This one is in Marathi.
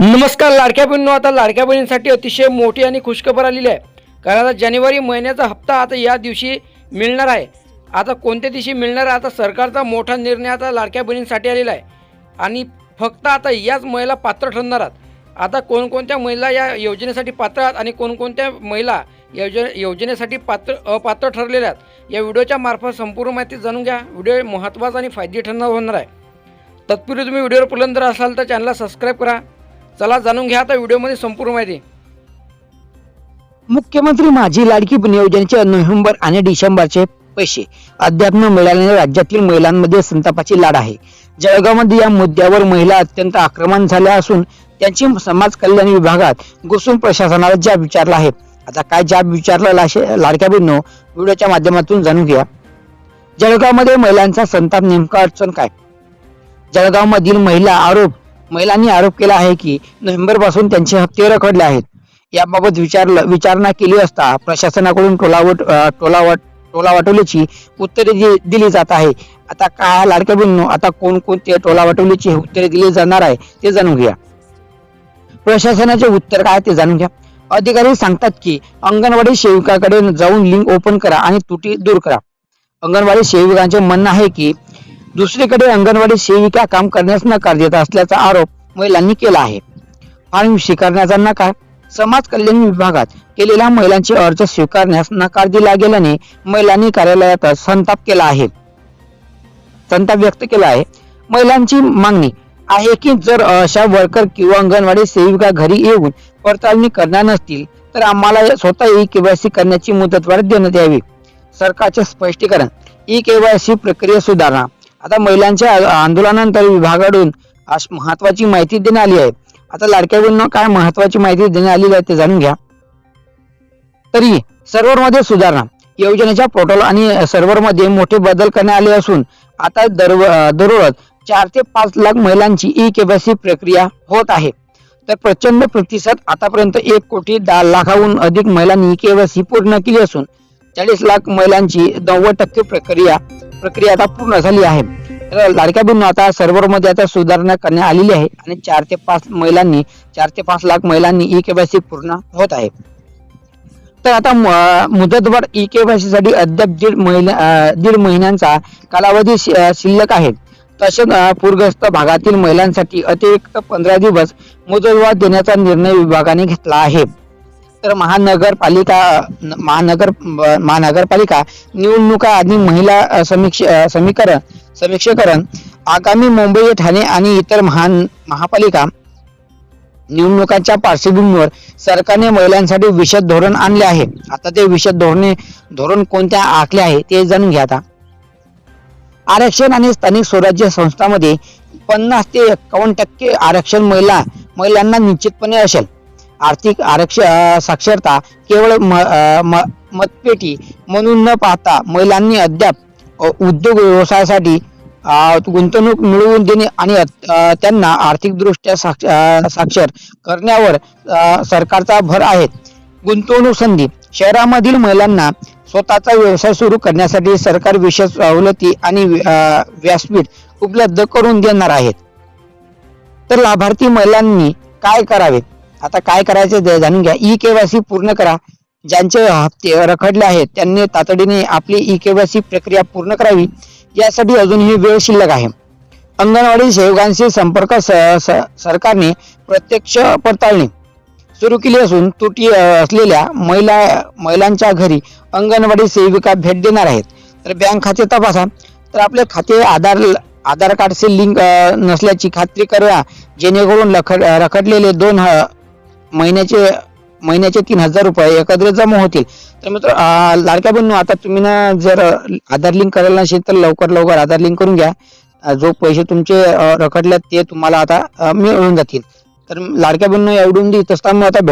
नमस्कार लाडक्या बहिणींनो. आता लाडक्या बहिणींसाठी अतिशय मोठी आणि खुशखबर आलेली आहे. कारण आता जानेवारी महिन्याचा हप्ता आता या दिवशी मिळणार आहे. आता कोणत्या दिवशी मिळणार आहे? आता सरकारचा मोठा निर्णय आता लाडक्या बहिणींसाठी आलेला आहे. आणि फक्त आता याच महिला पात्र ठरणार आहात. आता कोणकोणत्या महिला या योजनेसाठी पात्र आहात आणि कोणकोणत्या महिला योजने योजनेसाठी पात्र अपात्र ठरलेल्या आहेत? या व्हिडिओच्या मार्फत संपूर्ण माहिती जाणून घ्या. व्हिडिओ महत्त्वाचा आणि फायदे ठरणार होणार आहे. तत्पूर्वी तुम्ही व्हिडिओवर पुलंदर असाल तर चॅनलला सबस्क्राईब करा. चला जाणून घ्या आता व्हिडिओमध्ये संपूर्ण माहिती. मुख्यमंत्री माझी लाडकी नियोजनचे योजनेचे नोव्हेंबर आणि डिसेंबरचे पैसे अद्याप न मिळाल्याने राज्यातील महिलांमध्ये संतापाची लाड आहे. जळगावमध्ये या मुद्द्यावर महिला अत्यंत आक्रमण झाल्या असून त्यांची समाज कल्याण विभागात घुसून प्रशासनाला जाब विचारला आहे. आता काय जाब विचारला लाडक्या बहिणो व्हिडिओच्या माध्यमातून जाणून घ्या जळगावमध्ये महिलांचा संताप नेमका अडचण काय? जळगावमधील महिला आरोप महिलांनी आरोप केला आहे की नोव्हेंबरपासून त्यांचे हप्ते रखडले आहेत. याबाबत विचारलं विचारणा केली असता प्रशासनाकडून टोलावट टोलावट टोला वाटवल्याची उत्तरे दि- दिली जात आहे. आता काय लाडक्या बहिणींनो आता टोला वाटवल्याची उत्तरे दिली जाणार आहे ते जाणून घ्या प्रशासनाचे उत्तर काय ते जाणून घ्या. अधिकारी सांगतात की अंगणवाडी सेविकाकडे जाऊन लिंक ओपन करा आणि त्रुटी दूर करा. अंगणवाडी सेविकांचे म्हणणं आहे की दुसरीकडे अंगणवाडी सेविका काम करण्यास नकार देत असल्याचा आरोप महिलांनी केला आहे. फार्म स्वीकारण्याचा नकार समाज कल्याण विभागात केलेल्या महिलांचे अर्ज स्वीकारण्यास नकार दिला गेल्याने महिलांनी कार्यालयात संताप केला आहे. संताप व्यक्त केला आहे. महिलांची मागणी आहे की जर अशा वर्कर किंवा अंगणवाडी सेविका घरी येऊन पडताळणी करणार नसतील तर आम्हाला स्वतः ई केवायसी करण्याची मुदतवाढ देण्यात यावी. सरकारचे स्पष्टीकरण ई केवायसी प्रक्रिया सुधारणा आता महिलांच्या आंदोलनानंतर विभागाकडून महत्वाची माहिती देण्यात आली आहे. आता लाडक्या बहिणींना काय महत्वाची माहिती देण्यात आलेली आहे ते जाणून घ्या. तरी सर्व्हरमध्ये सुधारणा. योजनेच्या पोर्टल आणि सर्व्हरमध्ये मोठे बदल करण्यात आले असून आता दर दररोज चार ते पाच लाख महिलांची ई केवायसी प्रक्रिया होत आहे. तर प्रचंड प्रतिसाद आतापर्यंत एक कोटी दहा लाखाहून अधिक महिलांनी ई केवायसी पूर्ण केली असून चाळीस लाख महिलांची नव्वद टक्के प्रक्रिया प्रक्रिया आता पूर्ण झाली आहे. तर लाडक्या बहिणी आता सर्व्हरमध्ये आता सुधारणा करण्यात आलेली आहे आणि चार ते पाच महिलांनी चार ते पाच लाख महिलांनी ई केवायसी पूर्ण होत आहे. तर आता मुदतवर मुदतवाढ ई केवायसी साठी अद्याप दीड महिना दीड महिन्यांचा कालावधी शिल्लक आहे. तसेच पूरग्रस्त भागातील महिलांसाठी अतिरिक्त पंधरा दिवस मुदतवाढ देण्याचा निर्णय विभागाने घेतला आहे. तर महानगरपालिका महानगर महानगरपालिका निवडणुका आणि महिला समीक्ष समीकरण समीक्षकरण आगामी मुंबई ठाणे आणि इतर महान महापालिका निवडणुकांच्या पार्श्वभूमीवर सरकारने महिलांसाठी विशद धोरण आणले आहे. आता ते विशद धोरणे धोरण कोणत्या आखले आहे ते जाणून घ्या आता. आरक्षण आणि स्थानिक स्वराज्य संस्थांमध्ये पन्नास ते एकावन्न टक्के आरक्षण महिला महिलांना निश्चितपणे असेल. आर्थिक आरक्षण साक्षरता केवळ म- म- मतपेटी म्हणून न पाहता महिलांनी अद्याप उद्योग व्यवसायासाठी गुंतवणूक मिळवून देणे आणि त्यांना आर्थिकदृष्ट्या साक्ष- साक्षर करण्यावर सरकारचा भर आहे. गुंतवणूक संधी शहरामधील महिलांना स्वतःचा व्यवसाय सुरू करण्यासाठी सरकार विशेष सवलती आणि व्यासपीठ उपलब्ध करून देणार आहेत. तर लाभार्थी महिलांनी काय करावे? आता काय करायचे ते जाणून घ्या. ई केवायसी पूर्ण करा. ज्यांचे हप्ते रखडले आहेत त्यांनी तातडीने आपली ई केवायसी प्रक्रिया पूर्ण करावी. यासाठी अजूनही वेळ शिल्लक आहे. अंगणवाडी सेवकांशी संपर्क स- स- सरकारने प्रत्यक्ष पडताळणी सुरू केली असून तुटी असलेल्या महिला महिलांच्या घरी अंगणवाडी सेविका भेट देणार आहेत. तर बँक खाते तपासा. तर आपले खाते आधार आधार कार्डचे लिंक नसल्याची खात्री करा. जेणेकरून लखड रखडलेले दोन महिन्याचे महिन्याचे तीन हजार रुपये एकत्र जमा होतील. तर मित्र लाडक्या बहिणी आता तुम्ही ना जर आधार लिंक करायला नसेल तर लवकर लवकर आधार लिंक करून घ्या. जो पैसे तुमचे रखडल्यात ते तुम्हाला आता मिळून जातील. तर लाडक्या बहिणी एवढून देत मग आता